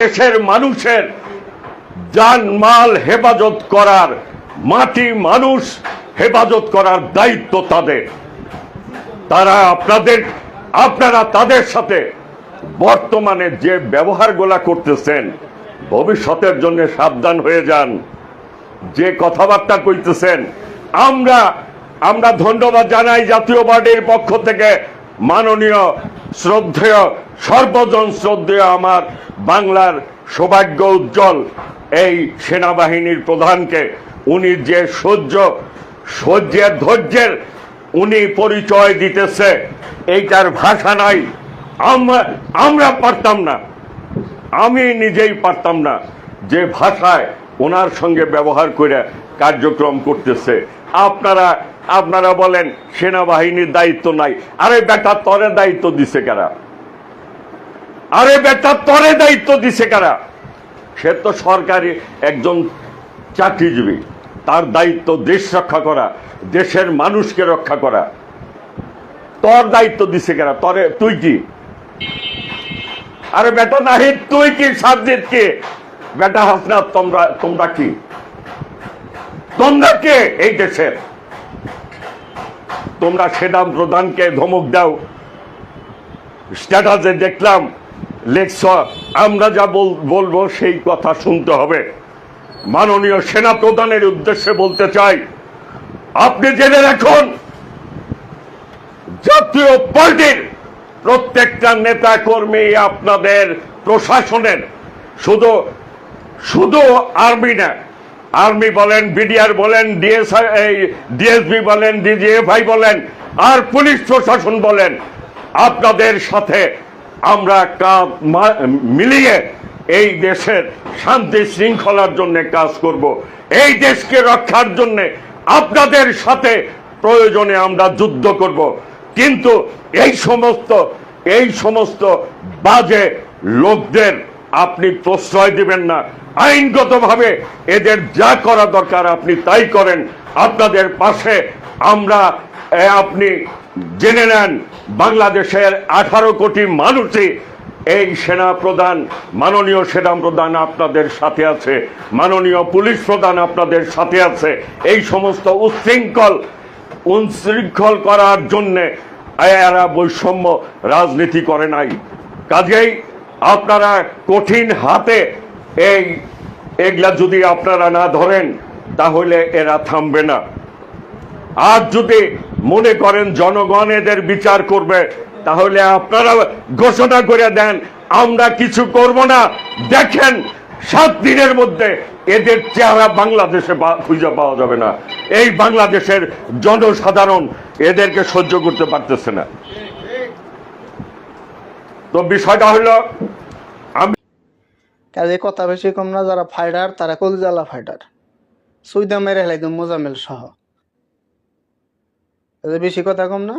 দেশের মানুষের জানমাল হেফাজত করার, মাটি মানুষ হেফাজত করার দায়িত্ব তাদের। তারা আপনাদের, আপনারা তাদের সাথে বর্তমানে যে ব্যবহারগুলা করতেছেন, ভবিষ্যতের জন্য সাবধান হয়ে যান। যে কথাবার্তা কইতেছেন, আমরা আমরা ধন্যবাদ জানাই জাতীয় পার্টির পক্ষ থেকে মাননীয় শ্রদ্ধেয়, সর্বজন শ্রদ্ধেয় আমার বাংলার সৌভাগ্য উজ্জ্বল। এই সেনাবাহিনীর প্রধানকে উনি যে সহ্য, সহ্যের ধৈর্যের উনি পরিচয় দিতেছে, এইটার ভাষা নাই। আমরা আমরা পারতাম না। আমি নিজেই পারতাম না যে ভাষায় ওনার সঙ্গে ব্যবহার করে কার্যক্রম করতেছে। আপনারা আপনারা বলেন, সেনাবাহিনীর দায়িত্ব নাই। আরে বেটা, তরে দায়িত্ব দিছে কারা? আরে বেটা, তরে দায়িত্ব দিছে কারা? সে তো সরকারি একজন চাকরিজীবী। তার দায়িত্ব দেশ রক্ষা করা, দেশের মানুষকে রক্ষা করা। তোর দায়িত্ব দিছে কারা? তরে, তুই কি? আরে বেটা, নাহিদ, তুই কি সাবজেক্ট কে? বেটা হাসনাত তোমরা তোমরা কি? তোমরা কে এই দেশের? তোমরা সেদাম প্রধানকে ধমক দাও। স্ট্যাটাসে দেখলাম লেখছ আমরা যা বল- বলব সেই কথা শুনতে হবে। মাননীয় সেনা প্রধানের উদ্দেশ্যে বলতে চাই, আপনি জেনে রাখুন, জাতীয় পার্টির প্রত্যেকটা নেতা কর্মী আপনাদের প্রশাসনের, শুধু শুধু আর্মি না আর্মি বলেন, বিডিআর বলেন ডিএস এই, ডিএসবি বলেন, ডিজিএফআই বলেন, আর পুলিশ প্রশাসন বলেন, আপনাদের সাথে আমরা মিলিয়ে এই দেশের শান্তি শৃঙ্খলার জন্য কাজ করব। এই দেশকে রক্ষার জন্য আপনাদের সাথে প্রয়োজনে আমরা যুদ্ধ করব। কিন্তু এই সমস্ত এই সমস্ত বাজে লোকদের আপনি প্রশ্রয় দিবেন না। আইনগতভাবে এদের যা করা দরকার আপনি তাই করেন। আপনাদের পাশে আমরা আপনি জেনে নেন, বাংলাদেশের আঠারো কোটি মানুষই এই সেনা প্রধান, মাননীয় সেনা প্রধান আপনাদের সাথে আছে, মাননীয় পুলিশ প্রধান আপনাদের সাথে আছে। এই সমস্ত উচ্ছৃঙ্খল উচ্ছৃঙ্খল করার জন্যে এরা বৈষম্য রাজনীতি করে নাই। কাজেই আপনারা কঠিন হাতে এই এগুলা যদি আপনারা না ধরেন, তাহলে এরা থামবে না। আর যদি মনে করেন জনগণ এদের বিচার করবে, তাহলে আপনারা ঘোষণা করে দেন, আমরা কিছু করব না। দেখেন, সাত দিনের মধ্যে এদের চেহারা বাংলাদেশে খুঁজে পাওয়া যাবে না। এই বাংলাদেশের জনসাধারণ এদেরকে সহ্য করতে পারতেছে না। তো বিষয়টা হলো, আমি কাজে কথা বেশি কম না, যারা ফাইটার তারা কলজালা ফাইটার সুইদা মেরে হেলাই মোজামেল সহ। বেশি কথা কম না।